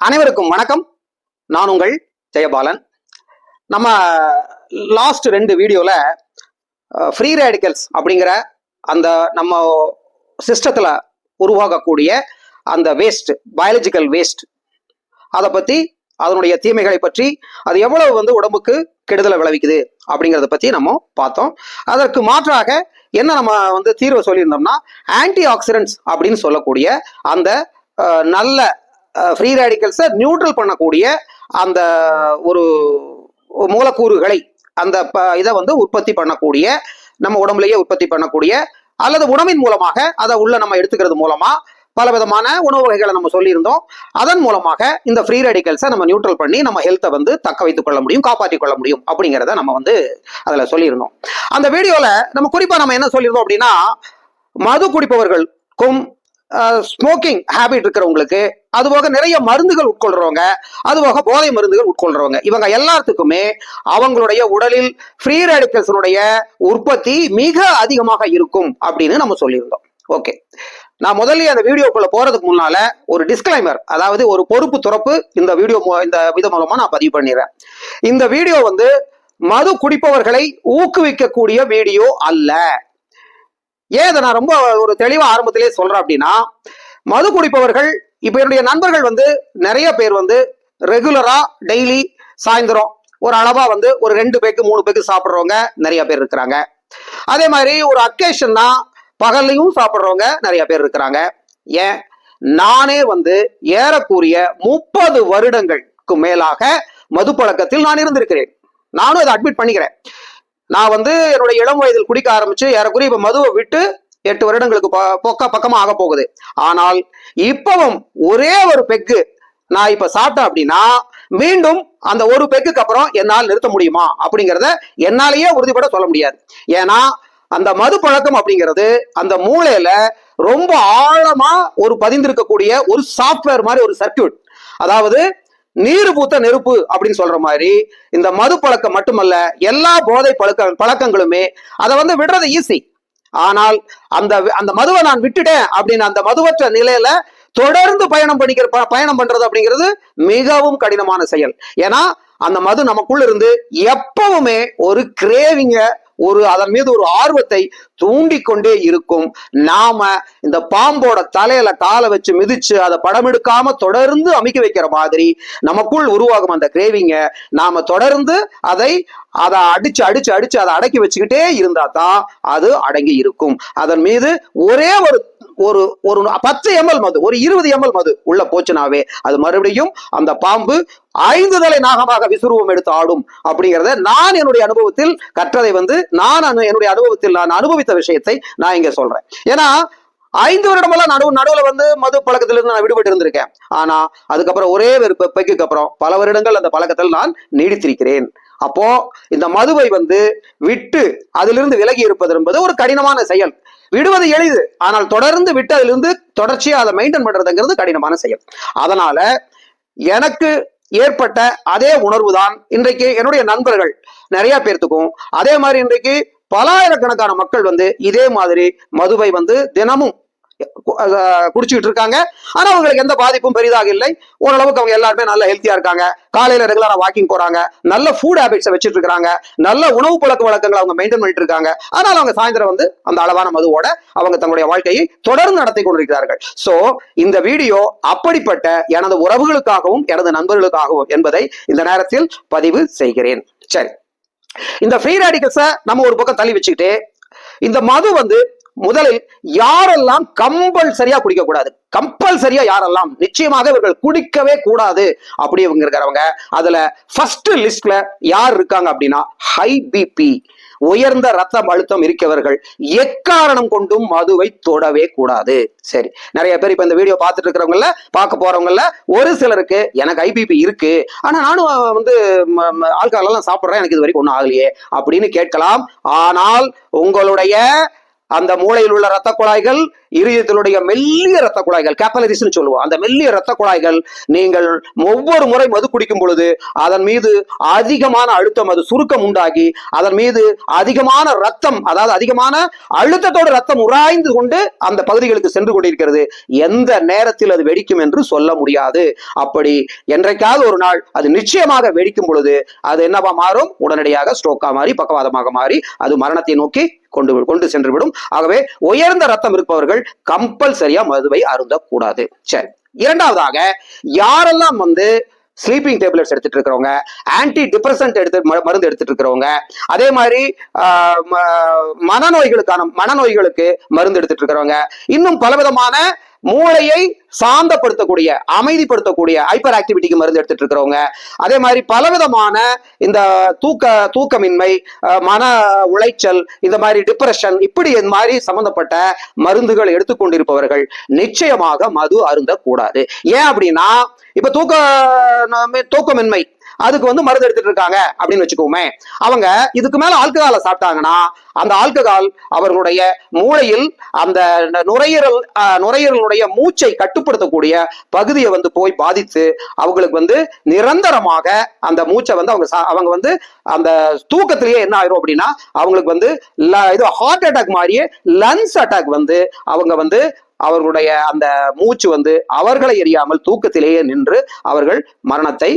அனைவருக்கும் வணக்கம். நான் உங்கள் ஜெயபாலன். நம்ம லாஸ்ட் ரெண்டு வீடியோவில் ஃப்ரீ ரேடிக்கல்ஸ் அப்படிங்கிற அந்த நம்ம சிஸ்டத்தில் உருவாகக்கூடிய அந்த வேஸ்ட் பயாலஜிக்கல் வேஸ்ட் அதை பற்றி அதனுடைய தீமைகளை பற்றி அது எவ்வளவு வந்து உடம்புக்கு கெடுதலை விளைவிக்குது அப்படிங்கிறத பற்றி நம்ம பார்த்தோம். அதற்கு மாற்றாக என்ன நம்ம வந்து தீர்வு சொல்லியிருந்தோம்னா ஆன்டி ஆக்சிடென்ட்ஸ் அப்படின்னு சொல்லக்கூடிய அந்த நல்ல ஃப்ரீ ரேடிக்கல்ஸை நியூட்ரல் பண்ணக்கூடிய அந்த ஒரு மூலக்கூறுகளை அந்த ப- இதை வந்து உற்பத்தி பண்ணக்கூடிய நம்ம உடம்புலயே உற்பத்தி பண்ணக்கூடிய அல்லது உணவின் மூலமாக அதை உள்ள நம்ம எடுத்துக்கிறது மூலமா பல விதமான உணவு வகைகளை நம்ம சொல்லியிருந்தோம். அதன் மூலமாக இந்த ஃப்ரீ ரேடிக்கல்ஸை நம்ம நியூட்ரல் பண்ணி நம்ம ஹெல்த்தை வந்து தக்க வைத்துக் கொள்ள முடியும் காப்பாற்றிக் கொள்ள முடியும் அப்படிங்கிறத நம்ம வந்து அதில் சொல்லியிருந்தோம். அந்த வீடியோவில் நம்ம குறிப்பாக நம்ம என்ன சொல்லியிருந்தோம் அப்படின்னா மது குடிப்பவர்களுக்கும் ஸ்மோக்கிங் ஹேபிட் இருக்கிறவங்களுக்கு அதுபோக நிறைய மருந்துகள் உட்கொள்றவங்க அதுபோக போதை மருந்துகள் உட்கொள்றவங்க. இவங்க எல்லாத்துக்குமே அவங்களுடைய உடலில் ஃப்ரீ ரேடிக்கல்ஸனுடைய உற்பத்தி மிக அதிகமாக இருக்கும் அப்படின்னு நம்ம சொல்லியிருந்தோம். ஓகே நான் முதல்ல அந்த வீடியோக்குள்ள போறதுக்கு முன்னால ஒரு டிஸ்கிளைமர் அதாவது ஒரு பொறுப்பு துறப்பு இந்த வீடியோ இந்த வித மூலமா நான் பதிவு பண்ணிடுறேன். இந்த வீடியோ வந்து மது குடிப்பவர்களை ஊக்குவிக்கக்கூடிய வீடியோ அல்ல. ஏன் இதை நான் ரொம்ப ஒரு தெளிவா ஆரம்பத்திலே சொல்றேன் அப்படின்னா மது குடிப்பவர்கள் இப்ப என்னுடைய நண்பர்கள் வந்து நிறைய பேர் வந்து ரெகுலரா டெய்லி சாயந்தரம் ஒரு அளவா வந்து ஒரு ரெண்டு பேக்கு மூணு பேக்கு சாப்பிட்றவங்க நிறைய பேர் இருக்கிறாங்க. அதே மாதிரி ஒரு அக்கேஷன்னா பகல்லையும் சாப்பிட்றவங்க நிறைய பேர் இருக்கிறாங்க. ஏன்? நானே வந்து ஏறக்கூடிய முப்பது வருடங்களுக்கு மேலாக மது பழக்கத்தில் நான் இருந்திருக்கிறேன். நானும் அதை அட்மிட் பண்ணிக்கிறேன். நான் வந்து என்னுடைய இளம் வயதில் குடிக்க ஆரம்பிச்சு ஏறக்குறைய இப்ப மதுவை விட்டு எட்டு வருடங்களுக்கு ப- பக்க பக்கமா ஆக போகுது. ஆனால் இப்பவும் ஒரே ஒரு பெக்கு நான் இப்ப சாப்பிட்டேன் அப்படின்னா மீண்டும் அந்த ஒரு பெக்குக்கு அப்புறம் என்னால் நிறுத்த முடியுமா? அப்படிங்கிறத என்னாலேயே உறுதிப்பட சொல்ல முடியாது. ஏன்னா அந்த மது பழக்கம் அப்படிங்கிறது அந்த மூளையில ரொம்ப ஆழமா ஒரு பதிந்திருக்கக்கூடிய ஒரு சாஃப்ட்வேர் மாதிரி ஒரு சர்க்கியூட் அதாவது நீர் பூத்த நெருப்பு அப்படின்னு சொல்ற மாதிரி இந்த மது பழக்கம் மட்டுமல்ல எல்லா போதை பழக்க பழக்கங்களுமே அதை வந்து விடுறது ஈஸி ஆனால் அந்த அந்த மதுவை நான் விட்டுட்டேன் அப்படின்னு அந்த மதுவற்ற நிலையில தொடர்ந்து பயணம் பண்ணிக்கிற ப- பயணம் பண்றது அப்படிங்கிறது மிகவும் கடினமான செயல். ஏன்னா அந்த மது நமக்குள்ள இருந்து எப்பவுமே ஒரு கிரேவிங்க ஒரு அதன் மீது ஒரு ஆர்வத்தை தூண்டிக்கொண்டே இருக்கும். நாம இந்த பாம்போட தலையில காலை வச்சு மிதிச்சு அதை படம் எடுக்காம தொடர்ந்து அமைக்க வைக்கிற மாதிரி நமக்குள் உருவாகும் அந்த கிரேவிங்க நாம தொடர்ந்து அதை அதை அடிச்சு அடிச்சு அடிச்சு அதை அடக்கி வச்சுக்கிட்டே இருந்தா தான் அது அடங்கி இருக்கும். அதன் மீது ஒரே ஒரு ஒரு ஒரு பத்து எம்எல் மது ஒரு இருபது எம்எல் மது உள்ள போச்சுனாவே அது மறுபடியும் அந்த பாம்பு ஐந்து தலை நாகமாக விசுருவம் எடுத்து ஆடும் அப்படிங்கிறத நான் என்னுடைய அனுபவத்தில் கற்றதை வந்து நான் என்னுடைய அனுபவத்தில் நான் அனுபவித்த விஷயத்தை நான் இங்க சொல்றேன். ஏன்னா ஐந்து வருடமெல்லாம் நடுவு நடுவுல வந்து மது பழக்கத்திலிருந்து நான் விடுபட்டு இருந்திருக்கேன். ஆனா அதுக்கப்புறம் ஒரே ஒரு பெக்குக்கு அப்புறம் பல வருடங்கள் அந்த பழக்கத்தில் நான் நீடித்திருக்கிறேன். அப்போ இந்த மதுவை வந்து விட்டு அதிலிருந்து விலகி இருப்பது என்பது ஒரு கடினமான செயல். விடுவது எளிது. ஆனால் தொடர்ந்து விட்டு அதிலிருந்து தொடர்ச்சியா அதை மெயின்டைன் பண்றதுங்கிறது கடினமான செயல். அதனால எனக்கு ஏற்பட்ட அதே உணர்வு தான் இன்றைக்கு என்னுடைய நண்பர்கள் நிறைய பேர்த்துக்கும். அதே மாதிரி இன்றைக்கு பலாயிரக்கணக்கான மக்கள் வந்து இதே மாதிரி மதுவை வந்து தினமும் குடிச்சுக்கிட்டு இருக்காங்க. ஆனா அவங்களுக்கு எந்த பாதிப்பும் பெரிதாக இல்லை. ஓரளவுக்கு அவங்க எல்லாருமே நல்ல ஹெல்த்தியா இருக்காங்க. காலையில ரெகுலரா வாக்கிங் போறாங்க. நல்ல ஃபுட் ஹேபிட்ஸை வச்சுட்டு இருக்காங்க நல்ல உணவு பழக்க வழக்கங்களை அவங்க மெயின்டைன் பண்ணிட்டு இருக்காங்க. ஆனால் அவங்க சாயந்தரம் வந்து அந்த அளவான மதுவோட அவங்க தங்களுடைய வாழ்க்கையை தொடர்ந்து நடத்தி கொண்டிருக்கிறார்கள். சோ இந்த வீடியோ அப்படிப்பட்ட எனது உறவுகளுக்காகவும் எனது நண்பர்களுக்காகவும் என்பதை இந்த நேரத்தில் பதிவு செய்கிறேன். சரி. இந்த ஃப்ரீ ரேடிக்கல்ஸை நம்ம ஒரு பக்கம் தள்ளி வச்சுக்கிட்டு இந்த மது வந்து முதலில் யாரெல்லாம் கம்பல்சரியா குடிக்க கூடாது கம்பல்சரியா யாரெல்லாம்? நிச்சயமாக இவர்கள் குடிக்கவே கூடாது அப்படி இவங்க இருக்கிறவங்க அதுல ஃபர்ஸ்ட் லிஸ்ட்ல யார் இருக்காங்க அப்படின்னா ஹை பிபி உயர்ந்த ரத்த அழுத்தம் இருக்கவர்கள் எக்காரணம் கொண்டும் மதுவை தொடவே கூடாது. சரி நிறைய பேர் இப்ப இந்த வீடியோ பார்த்துட்டு இருக்கிறவங்கள பார்க்க போறவங்கள ஒரு சிலருக்கு எனக்கு ஐபிபி இருக்கு. ஆனா நானும் வந்து ஆல்கஹால் எல்லாம் சாப்பிடுறேன் எனக்கு இது வரைக்கும் ஒன்றும் ஆகலையே அப்படின்னு கேட்கலாம். ஆனால் உங்களுடைய அந்த மூளையில் உள்ள ரத்த குழாய்கள் இருதயத்தினுடைய மெல்லிய ரத்த குழாய்கள் கேப்பலரிஸ்ன்னு சொல்லுவோம். அந்த மெல்லிய ரத்த குழாய்கள் நீங்கள் ஒவ்வொரு முறை மது குடிக்கும் பொழுது அதன் மீது அதிகமான அழுத்தம் அது சுருக்கம் உண்டாகி அதன் மீது அதிகமான ரத்தம் அதாவது அதிகமான அழுத்தத்தோடு ரத்தம் உராய்ந்து கொண்டு அந்த பகுதிகளுக்கு சென்று கொண்டிருக்கிறது. எந்த நேரத்தில் அது வெடிக்கும் என்று சொல்ல முடியாது. அப்படி என்றைக்காவது ஒரு நாள் அது நிச்சயமாக வெடிக்கும் பொழுது அது என்னவா மாறும்? உடனடியாக ஸ்ட்ரோக்கா மாறி பக்கவாதமாக மாறி அது மரணத்தை நோக்கி கொண்டு கொண்டு சென்று விடும் ஆகவே உயர்ந்த ரத்தம் இருப்பவர்கள் கம்பல்சரியா மதுவை அருந்தக்கூடாது. சரி. இரண்டாவதாக யாரெல்லாம் வந்து ஸ்லீப்பிங் டேப்லெட்ஸ் எடுத்துட்டு இருக்கிறவங்க ஆன்டி டிப்ரெசன்ட் எடுத்து ம- மருந்து எடுத்துட்டு இருக்கிறவங்க அதே மாதிரி ஆஹ், ம- மனநோய்களுக்கான மனநோய்களுக்கு மருந்து எடுத்துட்டு இருக்கிறவங்க இன்னும் பலவிதமான மூளையை சாந்தப்படுத்தக்கூடிய அமைதிப்படுத்தக்கூடிய ஹைப்பர் ஆக்டிவிட்டிக்கு மருந்து எடுத்துட்டு இருக்கிறவங்க. அதே மாதிரி பலவிதமான இந்த தூக்க தூக்கமின்மை மன உளைச்சல் இந்த மாதிரி டிப்ரெஷன் இப்படி இந்த மாதிரி சம்பந்தப்பட்ட மருந்துகள் எடுத்துக்கொண்டிருப்பவர்கள் நிச்சயமாக மது அருந்தக்கூடாது. ஏன் அப்படின்னா இப்ப தூக்க தூக்கமின்மை அதுக்கு வந்து மருந்து எடுத்துட்டு இருக்காங்க அப்படின்னு வச்சுக்கோமே. அவங்க இதுக்கு மேல ஆல்கஹாலை சாப்பிட்டாங்கன்னா அந்த ஆல்கஹால் அவர்களுடைய மூளையில் அந்த நுரையீரல் நுரையீரலுடைய மூச்சை கட்டுப்படுத்தக்கூடிய பகுதியை வந்து போய் பாதித்து அவங்களுக்கு வந்து நிரந்தரமாக அந்த மூச்சை வந்து அவங்க சா- அவங்க வந்து அந்த தூக்கத்திலேயே என்ன ஆயிரும் அப்படின்னா அவங்களுக்கு வந்து ல- இது ஹார்ட் அட்டாக் மாதிரியே லங்ஸ் அட்டாக் வந்து அவங்க வந்து அவர்களுடைய அந்த மூச்சு வந்து அவர்களை எரியாமல் தூக்கத்திலேயே நின்று அவர்கள் மரணத்தை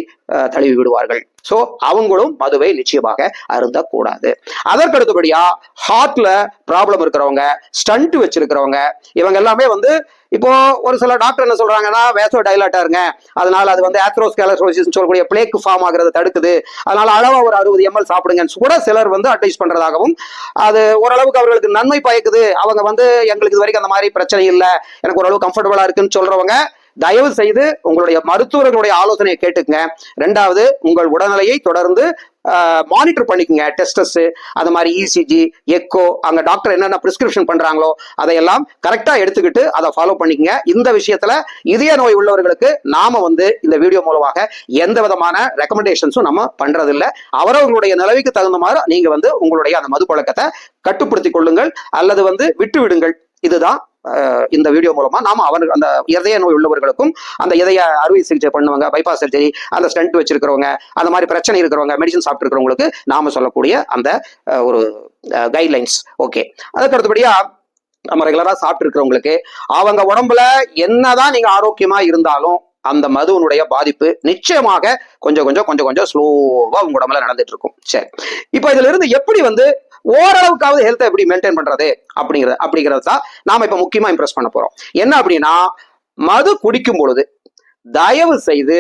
தழுவி விடுவார்கள். சோ அவங்களும் மதுவை நிச்சயமாக அருந்தக்கூடாது. அதற்கு அடுத்தபடியா ஹார்ட்ல ப்ராப்ளம் இருக்கிறவங்க ஸ்டண்ட் வச்சிருக்கிறவங்க இவங்க எல்லாமே வந்து இப்போ ஒரு சில டாக்டர் என்ன சொல்றாங்கன்னா வேசோ டைலாட்டா இருங்க. அதனால அது வந்து ஆத்ரோஸ்கேலரோசிஸ் சொல்லக்கூடிய பிளேக் ஃபார்ம் ஆகிறத தடுக்குது. அதனால அளவா ஒரு அறுபது எம்எல் சாப்பிடுங்கன்னு கூட சிலர் வந்து அட்வைஸ் பண்றதாகவும் அது ஓரளவுக்கு அவர்களுக்கு நன்மை பயக்குது. அவங்க வந்து எங்களுக்கு இது வரைக்கும் அந்த மாதிரி பிரச்சனை இல்லை. எனக்கு ஓரளவு கம்ஃபர்டபுளா இருக்குன்னு சொல்றவங்க தயவு செய்து உங்களுடைய மருத்துவர்களுடைய ஆலோசனையை கேட்டுக்குங்க. ரெண்டாவது உங்கள் உடல்நிலையை தொடர்ந்து மானிட்டர் பண்ணிக்கோங்க. டெஸ்டஸ் அது மாதிரி இசிஜி எக்கோ அங்க டாக்டர் என்னென்ன பிரிஸ்கிரிப்ஷன் பண்றாங்களோ அதையெல்லாம் கரெக்டா எடுத்துக்கிட்டு அதை ஃபாலோ பண்ணிக்கங்க. இந்த விஷயத்துல இதய நோய் உள்ளவர்களுக்கு நாம வந்து இந்த வீடியோ மூலமாக எந்த விதமான ரெக்கமெண்டேஷன்ஸும் நம்ம பண்ணுறதில்ல அவரவர்களுடைய நிலவைக்கு தகுந்த மாதிரி நீங்க வந்து உங்களுடைய அந்த மது பழக்கத்தை கட்டுப்படுத்திக் கொள்ளுங்கள். அல்லது வந்து விட்டு விடுங்கள் இதுதான் இந்த வீடியோ மூலமா நாம அவனுக்கு அந்த இதய நோய் உள்ளவர்களுக்கும் அந்த இதய அறுவை சிகிச்சை பண்ணுவாங்க பைபாஸ் சர்ஜரி அந்த ஸ்டண்ட் வச்சிருக்கிறவங்க அந்த மாதிரி பிரச்சனை இருக்கிறவங்க மெடிசன் சாப்பிட்டு இருக்கிறவங்களுக்கு நாம சொல்லக்கூடிய அந்த ஒரு கைட்லைன்ஸ் ஓகே அதுக்கு அடுத்தபடியா நம்ம ரெகுலரா சாப்பிட்டு இருக்கிறவங்களுக்கு அவங்க உடம்புல என்னதான் நீங்க ஆரோக்கியமா இருந்தாலும் அந்த மதுவனுடைய பாதிப்பு நிச்சயமாக கொஞ்சம் கொஞ்சம் கொஞ்சம் கொஞ்சம் ஸ்லோவா உங்க உடம்புல நடந்துட்டு இருக்கும். சரி. இப்போ இதுல இருந்து எப்படி வந்து ஓரளவுக்காவது ஹெல்த்தை எப்படி மெயின்டைன் பண்றது அப்படிங்கிறது அப்படிங்கிறது தான் நாம இப்ப முக்கியமா இம்ப்ரெஸ் பண்ண போறோம். என்ன அப்படின்னா மது குடிக்கும் பொழுது தயவு செய்து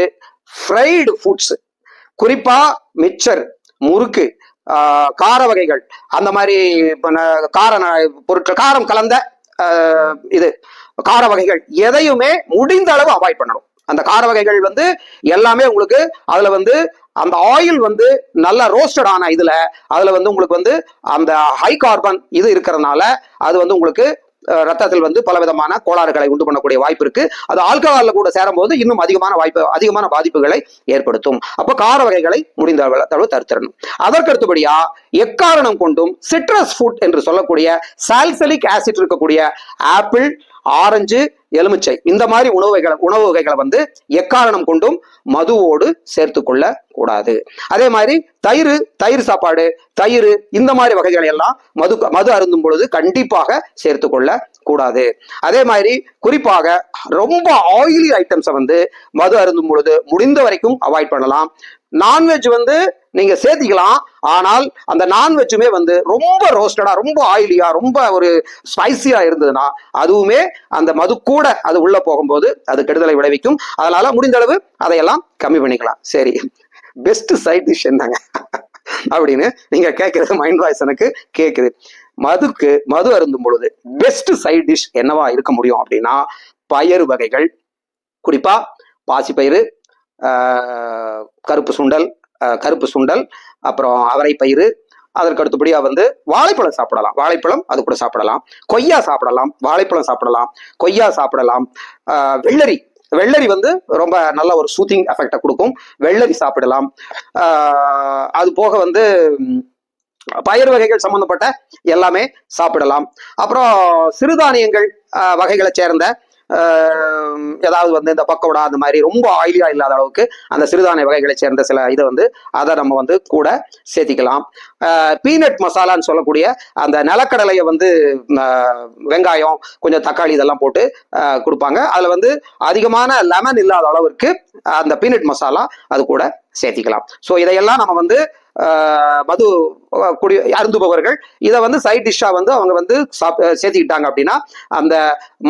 ஃப்ரைடு ஃபுட்ஸ் குறிப்பா மிச்சர் முறுக்கு கார வகைகள் அந்த மாதிரி இப்போ கார பொருட்கள் காரம் கலந்த இது கார வகைகள் எதையுமே முடிந்த அளவு அவாய்ட் பண்ணணும். அந்த கார வகைகள் வந்து எல்லாமே உங்களுக்கு அதுல வந்து அந்த ஆயில் வந்து நல்லா ரோஸ்டட் ஆன இதில் அதில் வந்து உங்களுக்கு வந்து அந்த ஹை கார்பன் இது இருக்கிறதுனால அது வந்து உங்களுக்கு ரத்தத்தில் வந்து பல விதமான கோளாறுகளை உண்டு பண்ணக்கூடிய வாய்ப்பு இருக்கு. அது ஆல்கஹாலில் கூட சேரும்போது இன்னும் அதிகமான வாய்ப்பு அதிகமான பாதிப்புகளை ஏற்படுத்தும். அப்போ கார வகைகளை முடிந்த அளவு அளவு தடுத்திடணும். அதற்கு எக்காரணம் கொண்டும் சிட்ரஸ் ஃபுட் என்று சொல்லக்கூடிய சால்சலிக் ஆசிட் இருக்கக்கூடிய ஆப்பிள் ஆரஞ்சு எலுமிச்சை. இந்த மாதிரி உணவு வகைகளை உணவு வகைகளை வந்து எக்காரணம் கொண்டும் மதுவோடு சேர்த்து கொள்ள கூடாது. அதே மாதிரி தயிர் தயிர் சாப்பாடு தயிர் இந்த மாதிரி வகைகளை எல்லாம் மது மது அருந்தும் பொழுது கண்டிப்பாக சேர்த்து கொள்ள கூடாது. அதே மாதிரி குறிப்பாக ரொம்ப ஆயிலி ஐட்டம்ஸை வந்து மது அருந்தும் பொழுது முடிந்த வரைக்கும் அவாய்ட் பண்ணலாம். நான்வெஜ் வந்து நீங்க சேர்த்திக்கலாம். ஆனால் அந்த நான்வெஜ்ஜுமே வந்து ரொம்ப ரோஸ்டடா ரொம்ப ஆயிலியா ரொம்ப ஒரு ஸ்பைசியா இருந்ததுன்னா அதுவுமே அந்த மது கூட அது உள்ள போகும்போது அது கெடுதலை விளைவிக்கும். அதனால முடிந்த அளவு அதையெல்லாம் கம்மி பண்ணிக்கலாம். சரி. பெஸ்ட் சைட் டிஷ் என்னங்க? அப்படின்னு நீங்க கேட்கறது மைண்ட் வாய்ஸ் எனக்கு கேட்குது மதுக்கு மது அருந்தும் பொழுது பெஸ்ட் சைட் டிஷ் என்னவா இருக்க முடியும் அப்படின்னா பயறு வகைகள். குறிப்பா பாசிப்பயிறு ஆஹ், கருப்பு சுண்டல் கருப்பு சுண்டல் அப்புறம் அவரை பயிறு அதற்கு அடுத்தபடியா வந்து வாழைப்பழம் சாப்பிடலாம். வாழைப்பழம் அது கூட சாப்பிடலாம். கொய்யா சாப்பிடலாம். வாழைப்பழம் சாப்பிடலாம். கொய்யா சாப்பிடலாம். வெள்ளரி. வெள்ளரி வந்து ரொம்ப நல்ல ஒரு சூத்திங் எஃபெக்டை கொடுக்கும். வெள்ளரி சாப்பிடலாம். ஆஹ், அது போக வந்து பயிர் வகைகள் சம்பந்தப்பட்ட எல்லாமே சாப்பிடலாம். அப்புறம் சிறுதானியங்கள் அஹ், வகைகளை சேர்ந்த ஏதாவது வந்து இந்த பக்கோடா அந்த மாதிரி ரொம்ப ஆயிலியா இல்லாத அளவுக்கு அந்த சிறுதானிய வகைகளை சேர்ந்த சில இதை வந்து அதை நம்ம வந்து கூட சேர்த்திக்கலாம். பீனட் மசாலான்னு சொல்லக்கூடிய அந்த நிலக்கடலையை வந்து வெங்காயம் கொஞ்சம் தக்காளி இதெல்லாம் போட்டு கொடுப்பாங்க. அதில் வந்து அதிகமான லெமன் இல்லாத அளவிற்கு அந்த பீனட் மசாலா அது கூட சேர்த்திக்கலாம். ஸோ இதையெல்லாம் நம்ம வந்து மது குடி அருந்துபவர்கள். இதை வந்து சைட் டிஷ்ஷாக வந்து அவங்க வந்து சாப் சேர்த்துக்கிட்டாங்க அப்படின்னா அந்த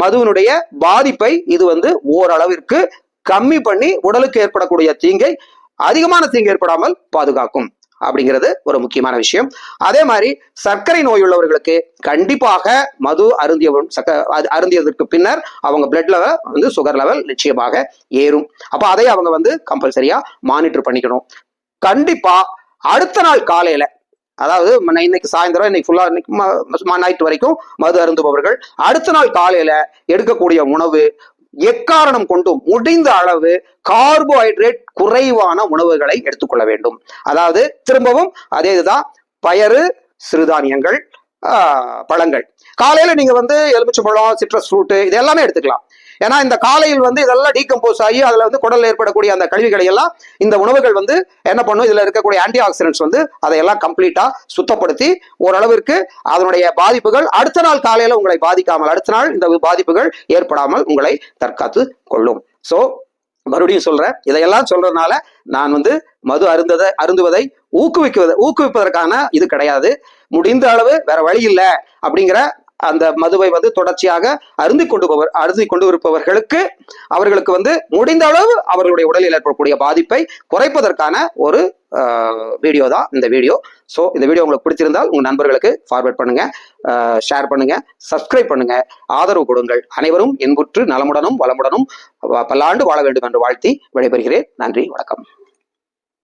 மதுவினுடைய பாதிப்பை இது வந்து ஓரளவிற்கு கம்மி பண்ணி உடலுக்கு ஏற்படக்கூடிய தீங்கை அதிகமான தீங்கு ஏற்படாமல் பாதுகாக்கும் அப்படிங்கிறது ஒரு முக்கியமான விஷயம். அதே மாதிரி சர்க்கரை நோய் உள்ளவர்களுக்கு கண்டிப்பாக மது அருந்திய சக்க அருந்தியதற்கு பின்னர் அவங்க பிளட் லெவல் வந்து சுகர் லெவல் நிச்சயமாக ஏறும். அப்போ அதை அவங்க வந்து கம்பல்சரியா மானிட்டர் பண்ணிக்கணும். கண்டிப்பா அடுத்த நாள் காலையில அதாவது இன்னைக்கு சாயந்தரம் இன்னைக்கு ஃபுல்லா இன்னைக்கு நைட் வரைக்கும் மது அருந்துபவர்கள் அடுத்த நாள் காலையில எடுக்கக்கூடிய உணவு எக்காரணம் கொண்டும் முடிந்த அளவு கார்போஹைட்ரேட் குறைவான உணவுகளை எடுத்துக்கொள்ள வேண்டும். அதாவது திரும்பவும் அதே இதுதான் பயறு சிறுதானியங்கள் ஆஹ், பழங்கள். காலையில நீங்க வந்து எலுமிச்சம்பழம் சிட்ரஸ் ஃப்ரூட்டு இது எல்லாமே எடுத்துக்கலாம். ஏன்னா இந்த காலையில் வந்து இதெல்லாம் டீகம்போஸ் ஆகி அதில் வந்து குடலில் ஏற்படக்கூடிய அந்த கழிவுகளை எல்லாம் இந்த உணவுகள் வந்து என்ன பண்ணும்? இதில் இருக்கக்கூடிய ஆன்டி ஆக்சிடென்ட்ஸ் வந்து அதையெல்லாம் கம்ப்ளீட்டாக சுத்தப்படுத்தி ஓரளவிற்கு அதனுடைய பாதிப்புகள் அடுத்த நாள் காலையில் உங்களை பாதிக்காமல் அடுத்த நாள் இந்த பாதிப்புகள் ஏற்படாமல் உங்களை தற்காத்து கொள்ளும். ஸோ மறுபடியும் சொல்றேன். இதையெல்லாம் சொல்றதுனால நான் வந்து மது அருந்ததை அருந்துவதை ஊக்குவிக்குவது ஊக்குவிப்பதற்கான இது கிடையாது. முடிந்த அளவு வேற வழி இல்லை அப்படிங்கிற அந்த மதுவை வந்து தொடர்ச்சியாக அருந்தி கொண்டு போவர் அருந்தி கொண்டு இருப்பவர்களுக்கு அவர்களுக்கு வந்து முடிந்த அளவு அவர்களுடைய உடலில் ஏற்படக்கூடிய பாதிப்பை குறைப்பதற்கான ஒரு வீடியோ தான் இந்த வீடியோ ஸோ இந்த வீடியோ உங்களுக்கு பிடிச்சிருந்தால் உங்கள் நண்பர்களுக்கு ஃபார்வர்ட் பண்ணுங்க ஷேர் பண்ணுங்க சப்ஸ்கிரைப் பண்ணுங்க. ஆதரவு கொடுங்கள். அனைவரும் இன்புற்று நலமுடனும் வளமுடனும் பல்லாண்டு வாழ வேண்டும் என்று வாழ்த்தி விடைபெறுகிறேன். நன்றி வணக்கம்.